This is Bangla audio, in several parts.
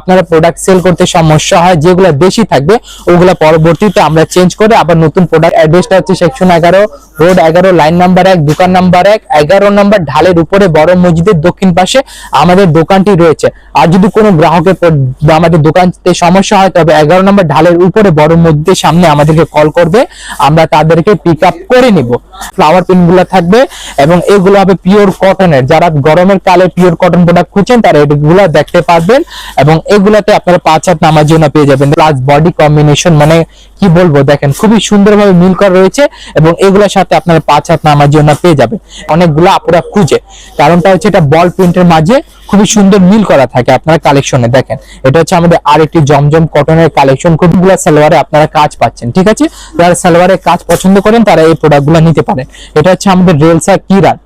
আপনার প্রোডাক্ট সেল করতে সমস্যা হয়, যেগুলো দেশি থাকবে, ওগুলা পরবর্তীতে আমরা চেঞ্জ করে আবার নতুন প্রোডাক্ট অ্যাড্রেসটা হচ্ছে সেকশন এগারো রোড এগারো লাইন নাম্বার এক, দোকান নাম্বার এক, এগারো নাম্বার ঢালের উপরে বড় মসজিদের দক্ষিণ পাশে আমাদের দোকানটি রয়েছে। আর যদি কোনো গ্রাহকের বা আমাদের দোকানতে সমস্যা হয়, তবে এগারো নম্বর ঢালের উপরে বড় মধ্যে সামনে আমাদেরকে কল করবে। আমরা তাদেরকে পিক আপ করে নিব। ফ্লাওয়ার প্রিন্টগুলো গুলো থাকবে এবং এগুলো হবে পিওর কটনের যারা গরমের কালে পিওর কটন প্রোডাক্ট খুঁজছেন, তারা এগুলো দেখতে পারবেন এবং এগুলাতে আপনারা পাঁচ হাত নামার জন্য পেয়ে যাবেন। প্লাস বডি কম্বিনেশন মানে কি বলব, দেখেন খুবই সুন্দরভাবে মিল করা রয়েছে এবং এগুলোর সাথে আপনারা পাঁচ হাত নামার জন্য পেয়ে যাবেন। অনেকগুলো আপুরা খুঁজে। কারণটা হচ্ছে এটা বল প্রিন্টের মাঝে খুবই সুন্দর মিল করা থাকে আপনারা কালেকশনে দেখেন। এটা হচ্ছে আমাদের আরেকটি জমজম কটনের কালেকশন খুবগুলো সালোয়ারে আপনারা কাজ পাচ্ছেন, ঠিক আছে? যারা সালোয়ারের কাজ পছন্দ করেন, তারা এই প্রোডাক্টগুলো নিতে পারেন। এটা হচ্ছে আমাদের রেলসা কিরান।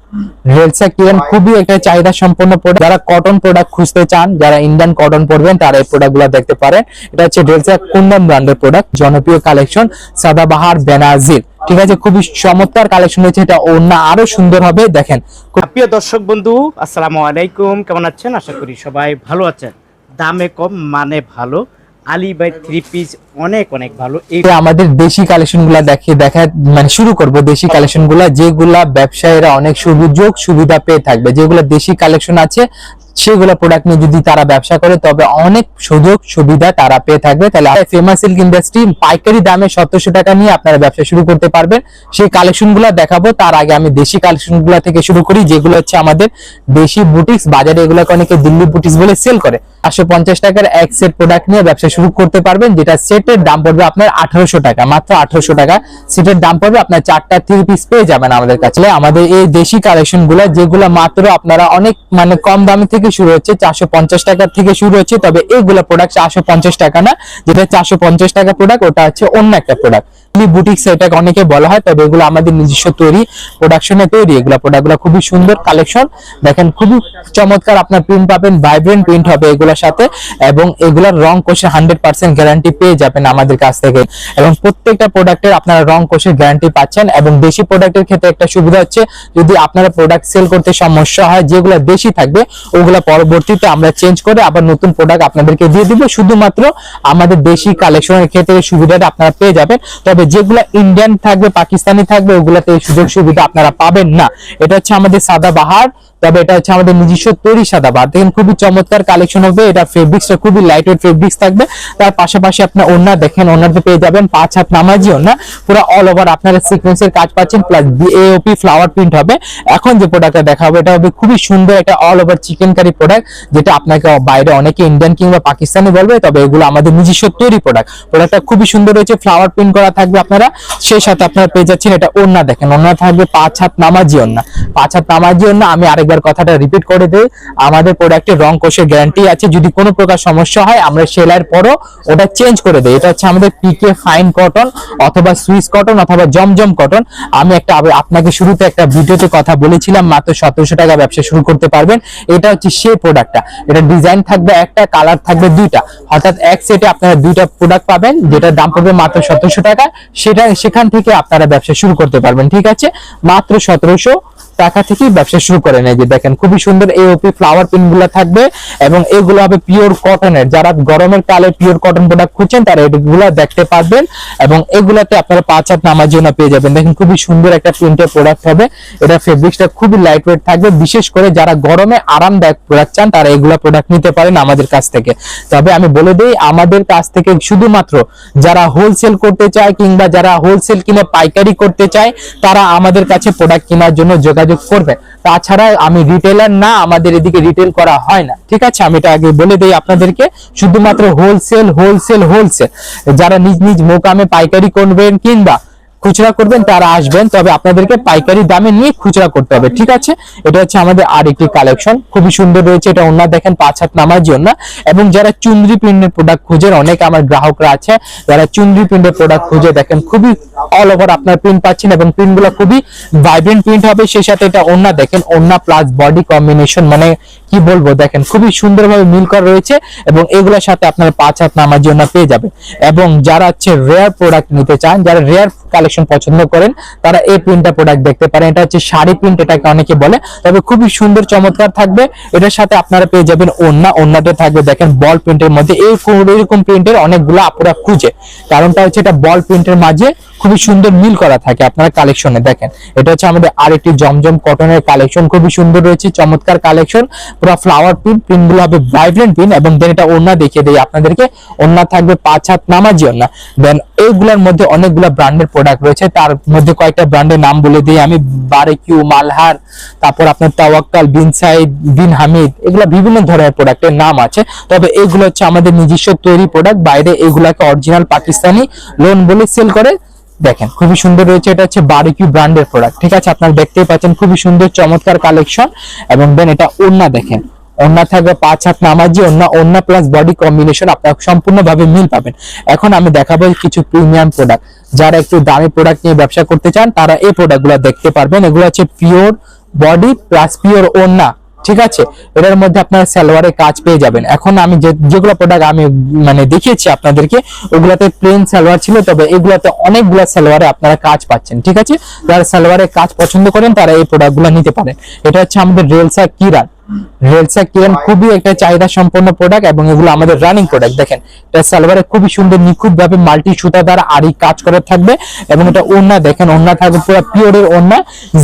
রেলসা কিরান খুবই একটা চাহিদা সম্পন্ন প্রোডাক্ট যারা কটন প্রোডাক্ট খুঁজতে চান যারা ইন্ডিয়ান কটন পরবেন তারা এই প্রোডাক্টগুলো দেখতে পারেন। এটা হচ্ছে রেলসা কুন্দন ব্র্যান্ডের প্রোডাক্ট জনপ্রিয় কালেকশন সাদাবাহার বেনাজির। ঠিক আছে খুবই চমৎকার কালেকশন হয়েছে এটা অন্য আরও সুন্দর হবে দেখেন। প্রিয় দর্শক বন্ধু আসসালামু আলাইকুম কেমন আছেন? আশা করি সবাই ভালো আছেন। দামে কম মানে ভালো। আলী বাই থ্রি পিস অনেক অনেক ভালো। এটা আমাদের দেশি কালেকশনগুলা দেখে, দেখা মানে শুরু করব দেশি কালেকশনগুলা যেগুলা ব্যবসায়ীরা অনেক সুযোগ সুবিধা পেয়ে থাকবে। যেগুলো দেশি কালেকশন আছে, সেগুলো প্রোডাক্ট নিয়ে যদি তারা ব্যবসা করে, তবে অনেক সুযোগ সুবিধা তারা পেয়ে থাকবে। তাহলে ফেমাস সিল্ক ইন্ডাস্ট্রি পাইকারি দামে সতেরোশো টাকা নিয়ে আপনারা ব্যবসা শুরু করতে পারবেন। সেই কালেকশনগুলা দেখাবো, তার আগে আমি দেশি কালেকশনগুলা থেকে শুরু করি, যেগুলো হচ্ছে আমাদের দেশি বুটিক্স বাজারে এগুলোকে অনেকে দিল্লি বুটিক্স বলে সেল করে। পাঁচশো পঞ্চাশ টাকার এক সেট প্রোডাক্ট নিয়ে ব্যবসা শুরু করতে পারবেন, যেটা সেটের দাম পড়বে আপনার আঠারোশো টাকা, মাত্র আঠারোশো টাকা। সেটের দাম পড়বে আপনার চারটা থ্রি পিস পেয়ে যাবেন আমাদের কাছে। আমাদের এই দেশি কালেকশনগুলা যেগুলো মাত্র আপনারা অনেক মানে কম দামে থেকে শুরু হচ্ছে, চারশো পঞ্চাশ টাকার থেকে শুরু হচ্ছে, তবে এইগুলো প্রোডাক্ট চারশো পঞ্চাশ টাকা না, যেটা চারশো পঞ্চাশ টাকা প্রোডাক্ট ওটা হচ্ছে অন্য একটা প্রোডাক্ট বুটিক্স এটাকে অনেকে বলা হয়, তবে এগুলো আমাদের নিজস্ব তৈরি প্রোডাকশনে তৈরি। এগুলো প্রোডাক্টগুলো খুবই সুন্দর কালেকশন দেখেন, খুবই চমৎকার আপনার প্রিন্ট পাবেন ভাইব্রেন্ট প্রিন্ট হবে এগুলোর সাথে। এবং এগুলোর রং কোষে হান্ড্রেড পার্সেন্ট গ্যারান্টি পেয়ে যাবেন আমাদের কাছ থেকে। এবং প্রত্যেকটা প্রোডাক্টের আপনারা রং কোষের গ্যারান্টি পাচ্ছেন। এবং দেশি প্রোডাক্টের ক্ষেত্রে একটা সুবিধা হচ্ছে, যদি আপনারা প্রোডাক্ট সেল করতে সমস্যা হয়, যেগুলো বেশি থাকবে, ওগুলো পরবর্তীতে আমরা চেঞ্জ করে আবার নতুন প্রোডাক্ট আপনাদেরকে দিয়ে দিব। শুধুমাত্র আমাদের দেশি কালেকশনের ক্ষেত্রে সুবিধাটা আপনারা পেয়ে যাবেন। তবে যেগুলো ইন্ডিয়ান থাকবে, পাকিস্তানি থাকবে, ওগুলাতে সুযোগ সুবিধা আপনারা পাবেন না। এটা হচ্ছে আমাদের সাদা বাহার। তবে এটা হচ্ছে আমাদের নিজস্ব তৈরি সাদা বাহার দেখেন খুবই চমৎকার কালেকশন হবে। এটা ফেব্রিক্সটা খুবই লাইট ওয়েট ফেব্রিক্স থাকবে। তার পাশাপাশি আপনার ওন্না দেখেন ওনারতে পেয়ে যাবেন পাঁচ হাত নামাজি ওন্না পুরো অল ওভার আপনারা সিকোয়েন্সের কাজ পাচ্ছেন প্লাস এওপি ফ্লাওয়ার প্রিন্ট হবে। এখন যে প্রোডাক্টটা দেখাবো, এটা হবে খুবই সুন্দর একটা all over chikankari product যেটা আপনাকে বাইরে অনেকে ইন্ডিয়ান কিংবা পাকিস্তানি বলবে, তবে এগুলো আমাদের নিজস্ব তৈরি প্রোডাক্ট প্রোডাক্টটা খুবই সুন্দর রয়েছে ফ্লাওয়ার প্রিন্ট করা থাকবে আপনারা। সেই সাথে আপনারা পেয়ে যাচ্ছেন এটা ওন্না দেখেন ওন্না থাকবে পাঁচ হাত নামাজি ওন্না পাঁচ হাত নামাজি ওন্না আমি আরেকবার কথাটা রিপিট করে দিই। আমাদের প্রোডাক্টের রং কোষের গ্যারান্টি আছে। যদি কোনো প্রকার সমস্যা হয়, আমরা সেলাইয়ের পরও ওটা চেঞ্জ করে দেই। এটা হচ্ছে আমাদের পিকে ফাইন কটন অথবা সুইস কটন অথবা জমজম কটন আমি একটা আপনাকে শুরুতে একটা ভিডিওতে কথা বলেছিলাম, মাত্র সতেরোশো টাকা ব্যবসা শুরু করতে পারবেন। এটা হচ্ছে সেই প্রোডাক্টটা এটা ডিজাইন থাকবে একটা কালার থাকবে দুইটা। অর্থাৎ এক সেটে আপনারা দুইটা প্রোডাক্ট পাবেন, যেটার দাম পড়বে মাত্র সতেরোশো টাকা। সেটা সেখান থেকে আপনারা ব্যবসা শুরু করতে পারবেন, ঠিক আছে? মাত্র সতেরোশো টাকা থেকেই ব্যবসা শুরু করে নেয় যে দেখেন, খুবই সুন্দর এওপি ফ্লাওয়ার পিনগুলো থাকবে এবং এগুলো হবে পিওর কটনের যারা গরমের কালে পিওর কটন প্রোডাক্ট খুঁজছেন, তারা এগুলো দেখতে পারবেন এবং এগুলাতে আপনারা পাঁচ হাত নামার জন্য পেয়ে যাবেন। দেখেন, খুবই সুন্দর একটা প্রিন্টের প্রোডাক্ট হবে। এটা ফেব্রিক্সটা খুবই লাইট ওয়েট থাকবে। বিশেষ করে যারা গরমে আরামদায়ক প্রোডাক্ট চান, তারা এগুলো প্রোডাক্ট নিতে পারেন আমাদের কাছ থেকে। তবে আমি বলে দিই, আমাদের কাছ থেকে শুধুমাত্র যারা হোলসেল করতে চায় কিংবা যারা হোলসেল কিনে পাইকারি করতে চায়, তারা আমাদের কাছে প্রোডাক্ট কেনার জন্য যোগাযোগ করবে। তাছাড়া আমি রিটেলার না, আমাদের এদিকে রিটেল করা হয় না। ঠিক আছে? আমি এটা আগে বলে দিই আপনাদেরকে। শুধুমাত্র হোলসেল হোলসেল হোলসেল যারা নিজ নিজ মোকামে পাইকারি করবেন কিংবা খুচরা করবেন, তারা আসবেন, তবে আপনাদেরকে পাইকারি দামে নিয়ে খুচরা করতে হবে, ঠিক আছে? এটা হচ্ছে আমাদের আরেকটি কালেকশন, খুবই সুন্দর রয়েছে, এটা ওনার দেখেন পাঁচ হাত নামার জন্য, এবং যারা চুন্দ্রি প্রিন্টের প্রোডাক্ট খুঁজেন, অনেক আমার গ্রাহকরা আছে, যারা চুন্দ্রি প্রিন্টের প্রোডাক্ট খুঁজে দেখেন, খুবই অল ওভার আপনার প্রিন্ট পাচ্ছেন, এবং প্রিন্টগুলো খুবই ভাইব্রেন্ট প্রিন্ট হবে, সেই সাথে এটা ওন্না দেখেন ওন্না প্লাস বডি কম্বিনেশন মানে কি বলব, দেখেন, খুবই সুন্দরভাবে মিল করা রয়েছে এবং এগুলোর সাথে আপনারা পাঁচ হাত নামার জন্য পেয়ে যাবেন এবং যারা হচ্ছে রেয়ার প্রোডাক্ট নিতে চান, যারা রেয়ার কালেকশন পছন্দ করেন, তারা এই প্রিন্টটা প্রোডাক্ট দেখতে পারেন। এটা হচ্ছে শাড়ি প্রিন্ট এটাকে অনেকে বলে। তবে খুবই সুন্দর, চমৎকার থাকবে। এটার সাথে আপনারা পেয়ে যাবেন ওন্না ওন্নাতে থাকবে, দেখেন বল প্রিন্টের মধ্যে। এই এরকম প্রিন্টের অনেকগুলো আপুরা খুঁজে। কারণটা হচ্ছে এটা বল প্রিন্টের মাঝে খুবই সুন্দর মিল করা থাকে আপনারা কালেকশনে দেখেন, এটা হচ্ছে আমাদের আরেকটি জমজম কটনের কালেকশন খুবই সুন্দর রয়েছে, চমৎকার কালেকশন পুরো ফ্লাওয়ার পিন প্রিন্টগুলো হবে ভাইব্রেন্ট পিন এবং দেন এটা ওন্না দেখিয়ে দেয় আপনাদেরকে। ওন্না থাকবে পাঁচ হাত নামাজি ওন্না দেন এইগুলোর মধ্যে অনেকগুলো ব্র্যান্ডের প্রোডাক্ট রয়েছে। তার মধ্যে কয়েকটা ব্র্যান্ডের নাম বলে দিই আমি। বারেকিউ মালহার তারপর আপনার তাওয়াক্কাল বিন সাইদ বিন হামিদ এগুলো বিভিন্ন ধরনের প্রোডাক্টের নাম আছে। তবে এগুলো হচ্ছে আমাদের নিজস্ব তৈরি প্রোডাক্ট বাইরে এগুলাকে অরিজিনাল পাকিস্তানি লোন বলে সেল করে। দেখেন, খুবই সুন্দর রয়েছে, এটা হচ্ছে বারকিউ ব্র্যান্ডের প্রোডাক্ট ঠিক আছে? আপনারা দেখতেই পাচ্ছেন খুবই সুন্দর, চমৎকার কালেকশন এবং দেন এটা ওন্না দেখেন ওন্না থাকবে পাঁচ হাত নামাজি ওন্না ওন্না প্লাস বডি কম্বিনেশন আপনারা সম্পূর্ণভাবে মিল পাবেন। এখন আমি দেখাবো কিছু প্রিমিয়াম প্রোডাক্ট যারা একটু দামি প্রোডাক্ট নিয়ে ব্যবসা করতে চান, তারা এই প্রোডাক্টগুলো দেখতে পারবেন, এগুলো হচ্ছে পিওর বডি প্লাস পিওর ওন্না ঠিক আছে? এটার মধ্যে আপনারা সালোয়ারে কাজ পেয়ে যাবেন। এখন আমি যেগুলো প্রোডাক্ট আমি মানে দেখিয়েছি আপনাদেরকে, ওগুলাতে প্লেন সালোয়ার ছিল, তবে এগুলাতে অনেকগুলা সালোয়ারে আপনারা কাজ পাচ্ছেন, ঠিক আছে? যারা সালোয়ারে কাজ পছন্দ করেন, তারা এই প্রোডাক্টগুলো নিতে পারেন। এটা হচ্ছে আমাদের রেলসা কিরান রেলসা কিরান খুবই একটা চাহিদা সম্পন্ন প্রোডাক্ট এবং এগুলো আমাদের রানিং প্রোডাক্ট দেখেন, এটা সালোয়ারে খুবই সুন্দর নিখুঁত ভাবে মাল্টি সুতা দ্বারা আড়ি কাজ করা থাকবে এবং এটা ওন্না দেখেন ওন্না থাকবে পুরো পিওরের ওন্না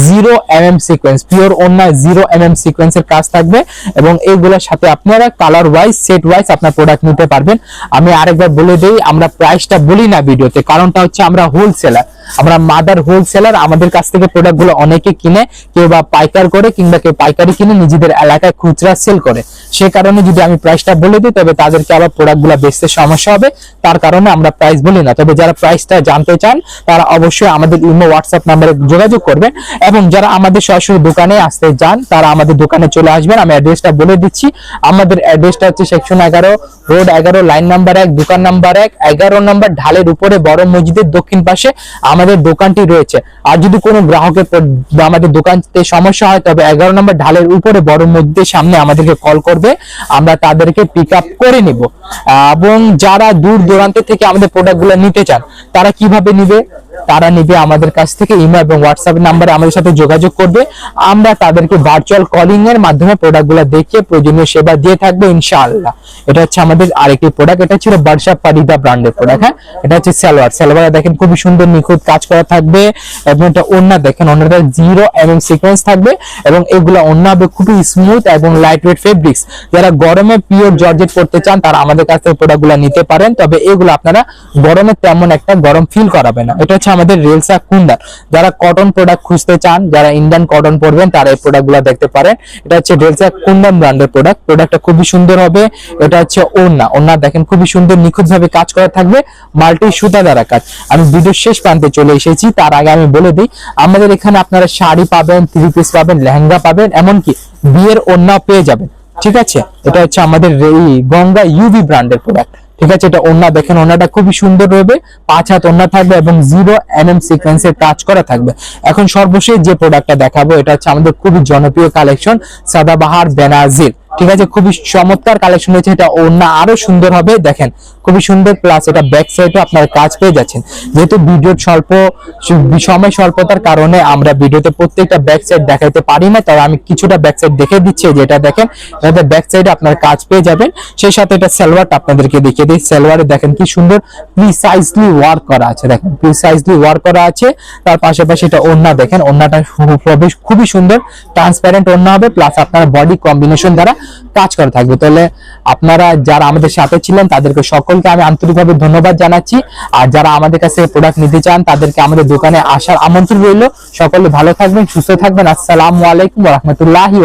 zero M M sequence pure ওন্না জিরো এম এম সিকোয়েন্সের কাজ থাকবে এবং এইগুলোর সাথে আপনারা কালার ওয়াইজ সেট ওয়াইজ আপনার প্রোডাক্ট নিতে পারবেন। আমি আরেকবার বলে দেই, আমরা প্রাইসটা বলি না ভিডিওতে, কারণটা হচ্ছে আমরা হোলসেলার আমরা মাদার হোলসেলার আমাদের কাছ থেকে প্রোডাক্টগুলো অনেকে কিনে, কেউ বা পাইকার করে কিংবা কেউ পাইকারি কিনে নিজেদের এলাকায় খুচরা সেল করে। সে কারণে যদি আমি প্রাইসটা বলে দিই, তবে তাদেরকে আবার প্রোডাক্টগুলো বেচতে সমস্যা হবে। তার কারণে আমরা প্রাইস বলি না। তবে যারা প্রাইসটা জানতে চান, তারা অবশ্যই আমাদের ইমো হোয়াটসঅ্যাপ নাম্বারে যোগাযোগ করবেন এবং যারা আমাদের সরাসরি দোকানে আসতে যান তারা আমাদের দোকানে চলে আসবেন। আমি অ্যাড্রেসটা বলে দিচ্ছি। আমাদের অ্যাড্রেসটা হচ্ছে সেকশন এগারো রোড এগারো লাইন নাম্বার এক, দোকান নাম্বার এক, এগারো নাম্বার ঢালের উপরে বড় মসজিদের দক্ষিণ পাশে। আমাদের দোকানটি রয়েছে। আর যদি কোনো গ্রাহকের আমাদের দোকানতে সমস্যা হয়, তবে এগারো নম্বর ঢালের উপরে বড় মধ্যে সামনে আমাদেরকে কল করবে। আমরা তাদেরকে পিক আপ করে নিব। এবং যারা দূর দূরান্ত থেকে আমাদের প্রোডাক্টগুলো নিতে চান, তারা কীভাবে নিবে? তারা নিবে আমাদের কাছ থেকে ইমেল এবং হোয়াটসঅ্যাপ নাম্বারে আমাদের সাথে যোগাযোগ করবে। আমরা তাদেরকে ভার্চুয়াল কলিং এর মাধ্যমে প্রোডাক্টগুলো দেখিয়ে প্রয়োজনীয় সেবা দিয়ে থাকব ইনশাআল্লাহ। এটা হচ্ছে আমাদের আরেকটি প্রোডাক্ট এটা ছিল বার্ষা পারিদা ব্র্যান্ডের প্রোডাক্ট হ্যাঁ? এটা হচ্ছে সালোয়ার। সালোয়ার দেখেন খুবই সুন্দর, নিখুঁত কাজ করা থাকবে এবং এটা ওন্না দেখেন ওন্নাটা জিরো এবং সিকোয়েন্স থাকবে এবং এগুলো ওন্না হবে খুবই স্মুথ এবং লাইট ওয়েট ফেব্রিক্স যারা গরমে পিওর জর্জেট করতে চান, তারা আমাদের কাছ থেকে প্রোডাক্টগুলো নিতে পারেন, তবে এগুলো আপনারা গরমে তেমন একটা গরম ফিল করাবে না। এটা হচ্ছে আমাদের রেলসা কুন্দার যারা কটন প্রোডাক্ট খুঁজতে চান, যারা ইন্ডিয়ান কটন পরবেন, তারা এই প্রোডাক্টগুলো দেখতে পারেন। এটা হচ্ছে রেলসা কুন্দান ব্র্যান্ডের প্রোডাক্ট প্রোডাক্টটা খুবই সুন্দর হবে। এটা হচ্ছে ওন্না ওন্না দেখেন, খুবই সুন্দর, নিখুঁতভাবে কাজ করা থাকবে মাল্টি সুতা দ্বারা কাজ। আমি ভিডিওর শেষ প্রান্তে চলে এসেছি। তার আগে আমি বলে দিই, আমাদের এখানে আপনারা শাড়ি পাবেন থ্রি পিস পাবেন, লেহেঙ্গা পাবেন, এমনকি বিয়ের ওন্না পেয়ে যাবেন। ঠিক আছে? এটা হচ্ছে আমাদের গঙ্গা ইউভি ব্র্যান্ডের প্রোডাক্ট ঠিক আছে? এটা ওন্না দেখেন ওন্নাটা খুবই সুন্দর রবে পাঁচ হাত ওন্না থাকবে এবং জিরো এম এম সিকোয়েন্সের কাজ করা থাকবে। এখন সর্বশেষ যে প্রোডাক্টটা দেখাবো, এটা হচ্ছে আমাদের খুবই জনপ্রিয় কালেকশন সাদাবাহার বেনাজির ঠিক আছে, খুবই চমৎকার কালেকশন হয়েছে এটা ওন্না আরও সুন্দর হবে, দেখেন, খুবই সুন্দর প্লাস এটা ব্যাক সাইডে আপনার কাজ পেয়ে যাচ্ছেন। যেহেতু ভিডিওর স্বল্প, সময় স্বল্পতার কারণে আমরা ভিডিওতে প্রত্যেকটা ব্যাক সাইড দেখাইতে পারি না তবে আমি কিছুটা ব্যাক সাইড দেখে দিচ্ছি যেটা দেখেন, এটাতে ব্যাক সাইডে আপনার কাজ পেয়ে যাবেন। সেই সাথে এটা সালোয়ারটা আপনাদেরকে দেখিয়ে দিই সালোয়ারে দেখেন কি সুন্দর প্রিসাইজলি ওয়ার্ক করা আছে, দেখেন প্রিসাইজলি ওয়ার্ক করা আছে, তার পাশাপাশি এটা ওন্না দেখেন ওন্নাটা খুবই সুন্দর ট্রান্সপারেন্ট ওন্না হবে প্লাস আপনার বডি কম্বিনেশন দ্বারা কাজ করে থাকবে। তাহলে আপনারা যারা আমাদের সাথে ছিলেন, তাদেরকে সকলকে আমি আন্তরিকভাবে ধন্যবাদ জানাচ্ছি। আর যারা আমাদের কাছে প্রোডাক্ট নিতে চান, তাদেরকে আমাদের দোকানে আসার আমন্ত্রণ রইল। সকলে ভালো থাকবেন, সুস্থ থাকবেন। আসসালামু আলাইকুম রহমতুল্লাহি